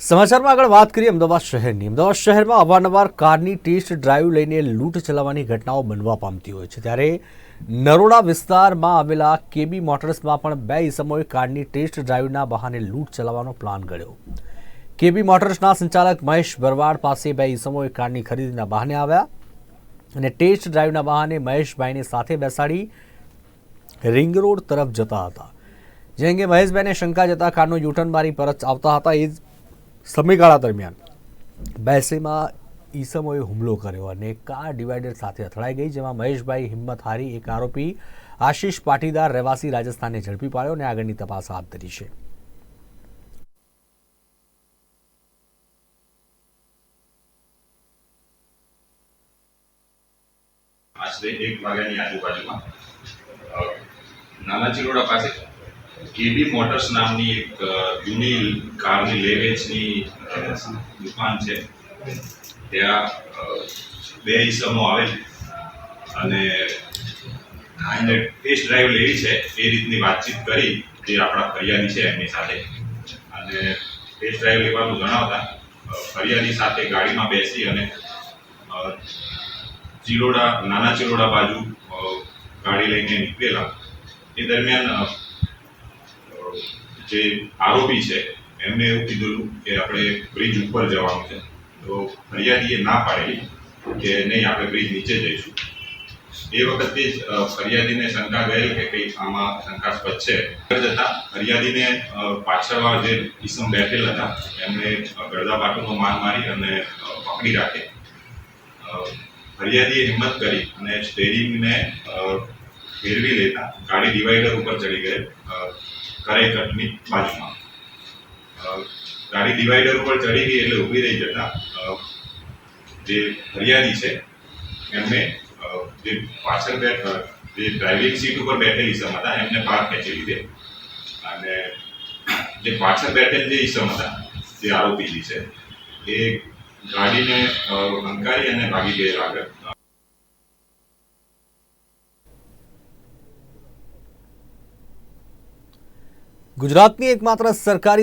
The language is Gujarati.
સમાચારમાં આગળ વાત કરીએ અમદાવાદ શહેરની. અમદાવાદ શહેરમાં અવારનવાર કારની ટેસ્ટ ડ્રાઈવ લઈને લૂંટ ચલાવવાની ઘટનાઓ બનવા પામતી હોય છે. ત્યારે નરોડા વિસ્તારમાં આવેલા કેબી મોટર્સમાં પણ બે ઇસમોએ કારની ટેસ્ટ ડ્રાઈવના બહાને લૂંટ ચલાવવાનો પ્લાન ઘડ્યો કેબી મોટર્સના સંચાલક મહેશ બરવાડ પાસે બે ઇસમોએ કારની ખરીદીના બહાને આવ્યા અને ટેસ્ટ ડ્રાઈવના બહાને મહેશભાઈને સાથે બેસાડી રિંગ રોડ તરફ જતા હતા. જે અંગે મહેશભાઈને શંકા જતા કારનો યુટર્ન મારી પરત આવતા હતા. એ જ સમયગાળા દરમિયાન બેસીમાં ઈસમોએ હુમલો કર્યો અને કાર ડિવાઈડર સાથે અથડાઈ ગઈ, જેમાં મહેશભાઈ હિંમત હારી એક આરોપી, આશીષ પાટીદાર રહેવાસી રાજસ્થાનને ઝડપી પાડ્યો અને આગળની તપાસ હાથ ધરી છે. એક વાગ્યાની આજુબાજુમાં. નાના ચિલોડા પાસે. કેબી મોટર્સ નામની એક જૂની કારની લે વેચની દુકાન છે. ત્યાં બે ઈસમો આવેલ. અને એને ટેસ્ટ ડ્રાઈવ લેવી છે. એ રીતની વાતચીત કરી જે આપણા ફરિયાદી છે એમની સાથે. અને ટેસ્ટ ડ્રાઈવ લેવાનું જણાવતા ફરિયાદી સાથે ગાડીમાં બેસી અને અ, ચિલોડા નાના ચિલોડા બાજુ ગાડી લઈને નીકળેલા. એ દરમિયાન જે આરોપી છે એમને એવું કીધું કે આપણે બ્રિજ ઉપર જવાનું છે. તો ફરિયાદીએ ના પાડેલી કે નહીં આપણે બ્રિજ નીચે જઈશું. એ વખતે જ ફરિયાદીને શંકા ગયેલ કે કંઈ આમાં શંકાસ્પદ છે. જતા ફરિયાદીને પાછળવા જે ઈસમ બેઠેલ હતા એમણે અ, ગળદાપાટુનો માર મારી અને પકડી રાખે. ફરિયાદીએ હિંમત કરી અને સ્ટેરિંગને ફેરવી લેતા ગાડી ડિવાઈડર ઉપર ચડી ગઈ કરેકટની બાજુમાં. ગાડી ડિવાઈડર ઉપર ચડી ગઈ એટલે ઊભી રહી જતા જે હરિયાળી છે, એમને જે પાછળ બેઠ જે ડ્રાઇવિંગ સીટ ઉપર બેઠેલ ઈસમ હતા, એમને બહાર ખેંચી લીધે. અને જે પાછળ બેઠેલ જે ઈસમ હતા, જે આરોપીજી છે, એ ગાડીને હંકારી અને ભાગી ગયેલા આગળ. ગુજરાતની એકમાત્ર સરકારી